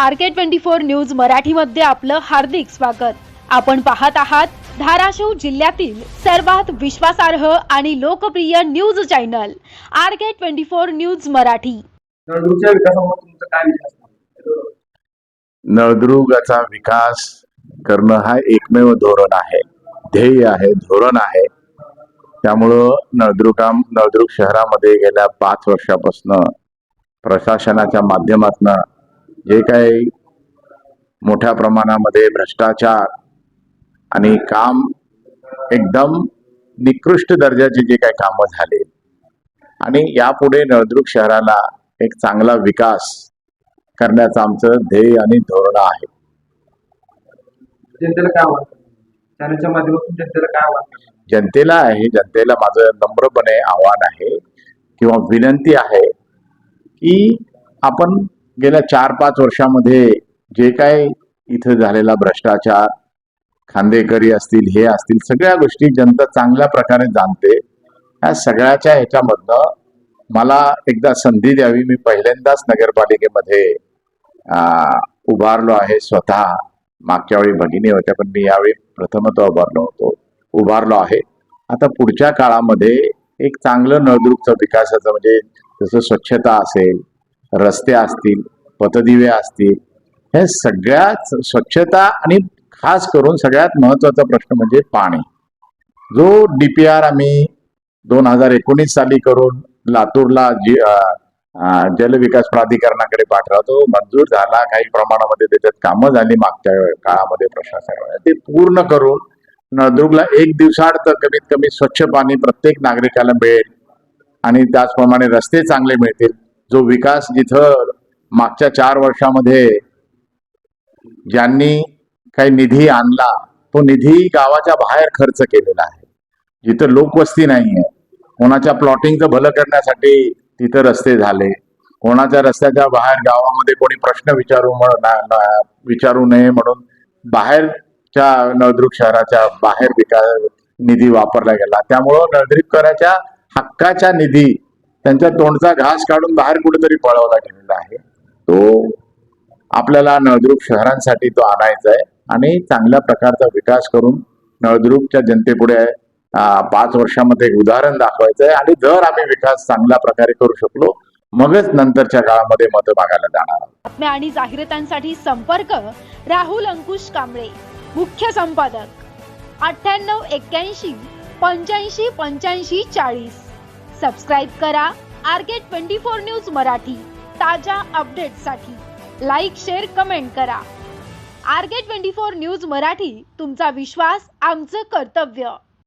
R K twenty four news मराठीमध्ये आपलं हार्दिक स्वागत. आपण पाहत आहात धाराशिव जिल्ह्यातील सर्वात विश्वासार्ह आणि लोकप्रिय news channel R K twenty four news Marathi? नळदुर्गाचा विकास करणं हा एकमेव धोरण आहे ध्येय आहे धोरण आहे. त्यामुळं नळदुर्गा नळदुर्ग शहरामध्ये गेल्या पाच वर्षापासून प्रशासनाच्या माध्यमातून जे काही मोठ्या प्रमाणामध्ये भ्रष्टाचार आणि काम एकदम निकृष्ट दर्जाचे जे काही कामं झाले. आणि यापुढे नळदुर्ग शहराला एक चांगला विकास करण्याचं आमचं ध्येय आणि धोरण आहे. जनतेला काय वाटतं? चॅनलच्या माध्यमातून जनतेला काय वाटतं? जनतेला आहे जनतेला माझं नम्रपणे आव्हान आहे किंवा विनंती आहे की आपण गेल्या चार पाच वर्षामध्ये जे काय इथं झालेला भ्रष्टाचार खांदेकरी असतील हे असतील सगळ्या गोष्टी जनता चांगल्या प्रकारे जाणते. या सगळ्याच्या ह्याच्यामधनं मला एकदा संधी द्यावी. मी पहिल्यांदाच नगरपालिकेमध्ये उभारलो आहे स्वतः. मागच्या वेळी भगिनी होत्या पण मी यावेळी प्रथमतः उभारलो होतो. उभारलो आहे. आता पुढच्या काळामध्ये एक चांगलं नळदुर्गचं विकासाचं म्हणजे जसं स्वच्छता असेल रस्ते असतील पथदिवे असतील हे सगळ्यात स्वच्छता आणि खास करून सगळ्यात महत्त्वाचा प्रश्न म्हणजे पाणी. जो डी पी आर आम्ही दोन हजार एकोणीस साली करून लातूरला जी जलविकास प्राधिकरणाकडे पाठवला तो मंजूर झाला काही प्रमाणामध्ये त्याच्यात कामं झाली मागच्या काळामध्ये प्रशासनाने. ते पूर्ण करून नळदुर्गला एक दिवसाआड तर कमीत कमी स्वच्छ पाणी प्रत्येक नागरिकाला मिळेल आणि त्याचप्रमाणे रस्ते चांगले मिळतील. जो विकास जिथं मागच्या चार वर्षामध्ये ज्यांनी काही निधी आणला तो निधी गावाच्या बाहेर खर्च केलेला आहे. जिथं लोकवस्ती नाही आहे कोणाच्या प्लॉटिंगचं भलं करण्यासाठी तिथं रस्ते झाले. कोणाच्या रस्त्याच्या बाहेर गावामध्ये कोणी प्रश्न विचारू म्हणून विचारू नये म्हणून बाहेरच्या नळदुर्ग शहराच्या बाहेर विकास निधी वापरला गेला. त्यामुळं नळदुर्गकराच्या हक्काच्या निधी त्यांच्या तोंडचा घास काढून बाहेर कुठेतरी पळवला गेलेला आहे. तो आपल्याला नळदुर्ग शहरांसाठी तो आणायचा आहे आणि चांगल्या प्रकारचा विकास करून नळदुर्गच्या जनतेपुढे पाच वर्षामध्ये एक उदाहरण दाखवायचं आहे आणि जर आम्ही विकास चांगल्या प्रकारे करू शकलो मगच नंतरच्या काळामध्ये मत मागायला जाणार बातम्या आणि जाहिरातांसाठी संपर्क राहुल अंकुश कांबळे मुख्य संपादक अठ्ठ्याण्णव एक्क्याऐंशी पंच्याऐंशी पंच्याऐंशी चाळीस. सबस्क्राईब करा. R K twenty four news Marathi. ताज्या अपडेटसाठी लाईक शेअर कमेंट करा. R K twenty four news Marathi तुमचा विश्वास आमचं कर्तव्य.